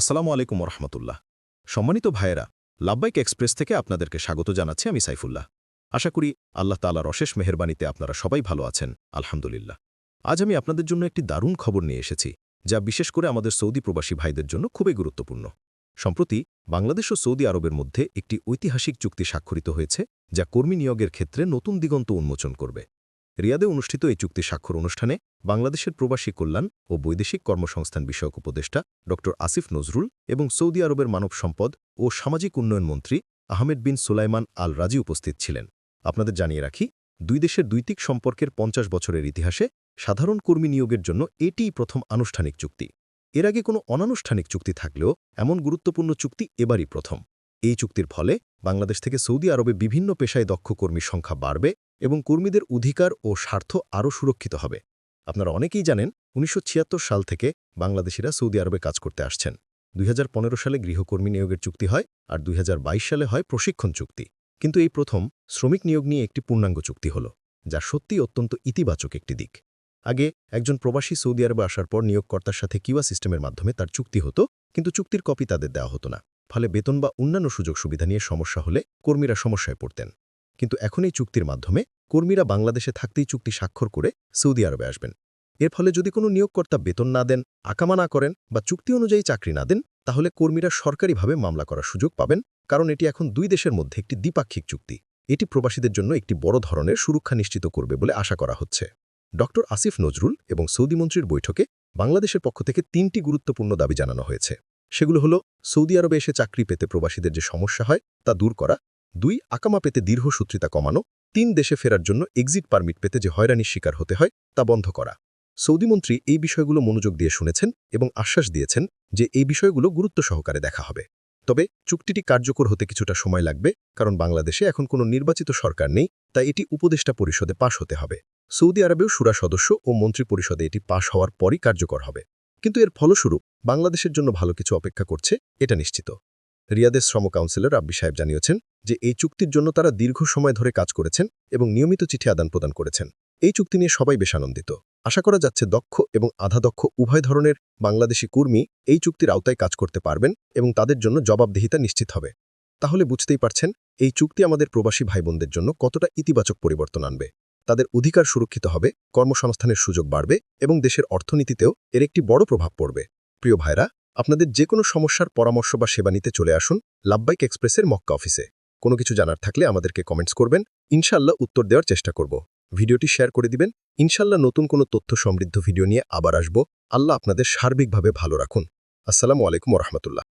আসসালামু আলাইকুম রহমতুল্লাহ সম্মানিত ভাইয়েরা লাব্বাইক এক্সপ্রেস থেকে আপনাদেরকে স্বাগত জানাচ্ছি আমি সাইফুল্লাহ। আশা করি আল্লাহ তালার অশেষ মেহরবানিতে আপনারা সবাই ভালো আছেন, আলহামদুলিল্লাহ। আজ আমি আপনাদের জন্য একটি দারুণ খবর নিয়ে এসেছি, যা বিশেষ করে আমাদের সৌদি প্রবাসী ভাইদের জন্য খুবই গুরুত্বপূর্ণ। সম্প্রতি বাংলাদেশ ও সৌদি আরবের মধ্যে একটি ঐতিহাসিক চুক্তি স্বাক্ষরিত হয়েছে, যা কর্মী নিয়োগের ক্ষেত্রে নতুন দিগন্ত উন্মোচন করবে। রিয়াদে অনুষ্ঠিত এই চুক্তি স্বাক্ষর অনুষ্ঠানে বাংলাদেশের প্রবাসী কল্যাণ ও বৈদেশিক কর্মসংস্থান বিষয়ক উপদেষ্টা ড আসিফ নজরুল এবং সৌদি আরবের মানব সম্পদ ও সামাজিক উন্নয়ন মন্ত্রী আহমেদ বিন সুলাইমান আল রাজি উপস্থিত ছিলেন। আপনাদের জানিয়ে রাখি, দুই দেশের দ্বৈতিক সম্পর্কের পঞ্চাশ বছরের ইতিহাসে সাধারণ কর্মী নিয়োগের জন্য এটিই প্রথম আনুষ্ঠানিক চুক্তি। এর আগে কোনো অনানুষ্ঠানিক চুক্তি থাকলেও এমন গুরুত্বপূর্ণ চুক্তি এবারই প্রথম। এই চুক্তির ফলে বাংলাদেশ থেকে সৌদি আরবে বিভিন্ন পেশায় দক্ষ কর্মীর সংখ্যা বাড়বে এবং কর্মীদের অধিকার ও স্বার্থ আরও সুরক্ষিত হবে। আপনারা অনেকেই জানেন, উনিশশো ছিয়াত্তর সাল থেকে বাংলাদেশিরা সৌদি আরবে কাজ করতে আসছেন। দুই হাজার পনেরো সালে গৃহকর্মী নিয়োগের চুক্তি হয় আর দুই হাজার বাইশ সালে হয় প্রশিক্ষণ চুক্তি। কিন্তু এই প্রথম শ্রমিক নিয়োগ নিয়ে একটি পূর্ণাঙ্গ চুক্তি হল, যা সত্যি অত্যন্ত ইতিবাচক একটি দিক। আগে একজন প্রবাসী সৌদি আরবে আসার পর নিয়োগকর্তার সাথে কিওয়া সিস্টেমের মাধ্যমে তার চুক্তি হতো, কিন্তু চুক্তির কপি তাদের দেওয়া হতো না। ফলে বেতন বা অন্যান্য সুযোগ সুবিধা নিয়ে সমস্যা হলে কর্মীরা সমস্যায় পড়তেন। কিন্তু এখন এই চুক্তির মাধ্যমে কর্মীরা বাংলাদেশে থাকতেই চুক্তি স্বাক্ষর করে সৌদি আরবে আসবেন। এর ফলে যদি কোনো নিয়োগকর্তা বেতন না দেন, আকামা না করেন বা চুক্তি অনুযায়ী চাকরি না দেন, তাহলে কর্মীরা সরকারিভাবে মামলা করার সুযোগ পাবেন, কারণ এটি এখন দুই দেশের মধ্যে একটি দ্বিপাক্ষিক চুক্তি। এটি প্রবাসীদের জন্য একটি বড় ধরনের সুরক্ষা নিশ্চিত করবে বলে আশা করা হচ্ছে। ড. আসিফ নজরুল এবং সৌদি মন্ত্রীর বৈঠকে বাংলাদেশের পক্ষ থেকে তিনটি গুরুত্বপূর্ণ দাবি জানানো হয়েছে। সেগুলো হল, সৌদি আরবে এসে চাকরি পেতে প্রবাসীদের যে সমস্যা হয় তা দূর করা, দুই, আকামা পেতে দীর্ঘসূত্রিতা কমানো তিন দেশে ফেরার জন্য এক্সিট পারমিট পেতে যে হয়রানির শিকার হতে হয়, তা বন্ধ করা। সৌদিমন্ত্রী এই বিষয়গুলো মনোযোগ দিয়ে শুনেছেন এবং আশ্বাস দিয়েছেন যে এই বিষয়গুলো গুরুত্ব সহকারে দেখা হবে। তবে চুক্তিটি কার্যকর হতে কিছুটা সময় লাগবে, কারণ বাংলাদেশে এখন কোনো নির্বাচিত সরকার নেই, তাই এটি উপদেষ্টা পরিষদে পাশ হতে হবে। সৌদি আরবেও সুরা সদস্য ও মন্ত্রী পরিষদে এটি পাশ হওয়ার পরই কার্যকর হবে। কিন্তু এর ফলস্বরূপ বাংলাদেশের জন্য ভালো কিছু অপেক্ষা করছে, এটা নিশ্চিত। রিয়াদের শ্রম কাউন্সিলর রাব্বি সাহেব জানিয়েছেন যে এই চুক্তির জন্য তারা দীর্ঘ সময় ধরে কাজ করেছেন এবং নিয়মিত চিঠি আদান প্রদান করেছেন। এই চুক্তি নিয়ে সবাই বেশ আনন্দিত। আশা করা যাচ্ছে দক্ষ এবং আধাদক্ষ উভয় ধরনের বাংলাদেশি কর্মী এই চুক্তির আওতায় কাজ করতে পারবেন এবং তাদের জন্য জবাবদিহিতা নিশ্চিত হবে। তাহলে বুঝতেই পারছেন, এই চুক্তি আমাদের প্রবাসী ভাইবোনদের জন্য কতটা ইতিবাচক পরিবর্তন আনবে। তাদের অধিকার সুরক্ষিত হবে, কর্মসংস্থানের সুযোগ বাড়বে এবং দেশের অর্থনীতিতেও এর একটি বড় প্রভাব পড়বে। প্রিয় ভাইরা আপনাদের যে কোনো সমস্যার পরামর্শ বা সেবা নিতে চলে আসুন লাভবাইক এক্সপ্রেসের মক্কা অফিসে। কোনো কিছু জানার থাকলে আমাদেরকে কমেন্টস করবেন ইনশাল্লাহ উত্তর দেওয়ার চেষ্টা করব। ভিডিওটি শেয়ার করে দিবেন ইনশাল্লাহ নতুন কোনো তথ্য সমৃদ্ধ ভিডিও নিয়ে আবার আসব। আল্লাহ আপনাদের সার্বিকভাবে ভালো রাখুন। আসসালামু আলাইকুম রহমতুল্লাহ।